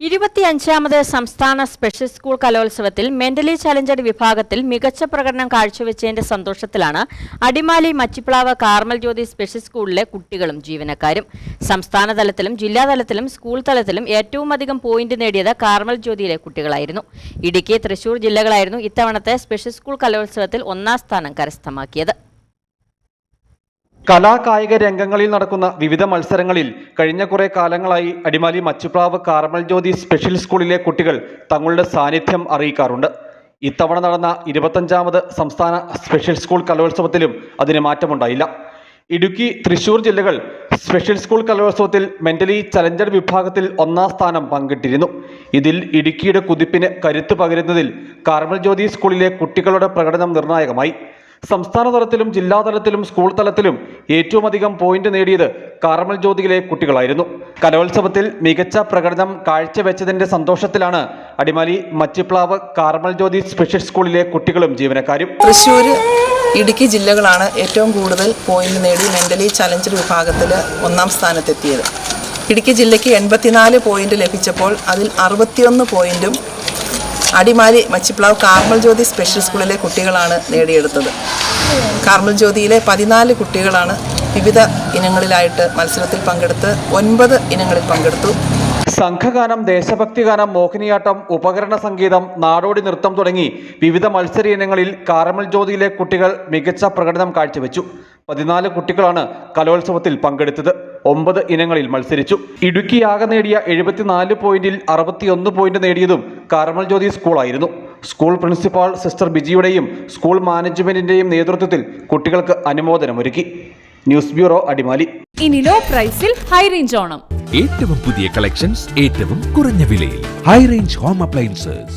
ഇരുപത്തിയഞ്ചാമത് സംസ്ഥാന special school കലോത്സവത്തിൽ mentally challenged വിഭാഗത്തിൽ മികച്ച പ്രകടനം കാഴ്ചവെച്ചതിന്റെ സന്തോഷത്തിലാണ് അടിമാലി മച്ചിപ്ലാവ് കാർമൽ ജ്യോതി സ്പെഷ്യൽ സ്കൂളിലെ കുട്ടികളും ജീവനക്കാരും. സംസ്ഥാന തലത്തിലും ജില്ലാതലത്തിലും സ്കൂൾ തലത്തിലും ഏറ്റവും അധികം പോയിന്റ് നേടിയത് കാർമൽ ജ്യോതിയിലെ കുട്ടികളായിരുന്നു. ഇടുക്കി തൃശൂർ ജില്ലകളായിരുന്നു ഇത്തവണത്തെ സ്പെഷ്യൽ സ്കൂൾ കലോത്സവത്തിൽ ഒന്നാം സ്ഥാനം കരസ്ഥമാക്കിയത്. കലാകായിക രംഗങ്ങളിൽ നടക്കുന്ന വിവിധ മത്സരങ്ങളിൽ കഴിഞ്ഞ കുറേ കാലങ്ങളായി അടിമാലി മച്ചുപ്രാവ് കാർമൽ ജ്യോതി സ്പെഷ്യൽ സ്കൂളിലെ കുട്ടികൾ തങ്ങളുടെ സാന്നിധ്യം അറിയിക്കാറുണ്ട്. ഇത്തവണ നടന്ന ഇരുപത്തഞ്ചാമത് സംസ്ഥാന സ്പെഷ്യൽ സ്കൂൾ കലോത്സവത്തിലും അതിന് മാറ്റമുണ്ടായില്ല. ഇടുക്കി തൃശൂർ ജില്ലകൾ സ്പെഷ്യൽ സ്കൂൾ കലോത്സവത്തിൽ മെന്റലി ചലഞ്ചഡ് വിഭാഗത്തിൽ ഒന്നാം സ്ഥാനം പങ്കിട്ടിരുന്നു. ഇതിൽ ഇടുക്കിയുടെ കുതിപ്പിന് കരുത്ത് പകരുന്നതിൽ കാർമൽ ജ്യോതി സ്കൂളിലെ കുട്ടികളുടെ പ്രകടനം നിർണായകമായി. സംസ്ഥാന തലത്തിലും ജില്ലാ തലത്തിലും സ്കൂൾ തലത്തിലും ഏറ്റവും അധികം പോയിന്റ് നേടിയത് കാർമൽ ജ്യോതിയിലെ കുട്ടികളായിരുന്നു. കലോത്സവത്തിൽ മികച്ച പ്രകടനം കാഴ്ചവെച്ചതിന്റെ സന്തോഷത്തിലാണ് അടിമാലി മച്ചിപ്ലാവ് കാർമൽ ജ്യോതി സ്പെഷ്യൽ സ്കൂളിലെ കുട്ടികളും ജീവനക്കാരും. തൃശ്ശൂർ ഇടുക്കി ജില്ലകളാണ് ഏറ്റവും കൂടുതൽ പോയിന്റ് നേടി മെന്റലി ചലഞ്ചഡ് വിഭാഗത്തിൽ ഒന്നാം സ്ഥാനത്തെത്തിയത്. ഇടുക്കി ജില്ലയ്ക്ക് എൺപത്തിനാല് പോയിന്റ് ലഭിച്ചപ്പോൾ അതിൽ അറുപത്തിയൊന്ന് പോയിന്റും അടിമാലി മച്ചിപ്ലാവ് കാർമൽ ജ്യോതി സ്പെഷ്യൽ സ്കൂളിലെ കുട്ടികളാണ് നേടിയെടുത്തത്. കാർമൽ ജ്യോതിയിലെ പതിനാല് കുട്ടികളാണ് വിവിധ ഇനങ്ങളിലായിട്ട് മത്സരത്തിൽ പങ്കെടുത്ത് ഒൻപത് ഇനങ്ങളിൽ പങ്കെടുത്തു. സംഘഗാനം ദേശഭക്തി ഗാനം മോഹിനിയാട്ടം ഉപകരണ സംഗീതം നാടോടി നൃത്തം തുടങ്ങി വിവിധ മത്സര ഇനങ്ങളിൽ കാർമൽ ജ്യോതിയിലെ കുട്ടികൾ മികച്ച പ്രകടനം കാഴ്ചവെച്ചു. പതിനാല് കുട്ടികളാണ് കലോത്സവത്തിൽ പങ്കെടുത്തത്. ഒമ്പത് ഇനങ്ങളിൽ മത്സരിച്ചു. ഇടുക്കി ആകെ നേടിയ എഴുപത്തിനാല് പോയിന്റിൽ അറുപത്തിയൊന്ന് പോയിന്റ് നേടിയതും കാർമൽ ജ്യോതി സ്കൂളായിരുന്നു. സ്കൂൾ പ്രിൻസിപ്പാൾ സിസ്റ്റർ ബിജിയുടെയും സ്കൂൾ മാനേജ്മെന്റിന്റെയും നേതൃത്വത്തിൽ കുട്ടികൾക്ക് അനുമോദനമൊരുക്കി. News bureau Adimali. ഇനി ലോ പ്രൈസിൽ ഹൈ റേഞ്ച് ഓണം. ഏറ്റവും പുതിയ കളക്ഷൻസ് ഏറ്റവും കുറഞ്ഞ വിലയിൽ. High range home appliances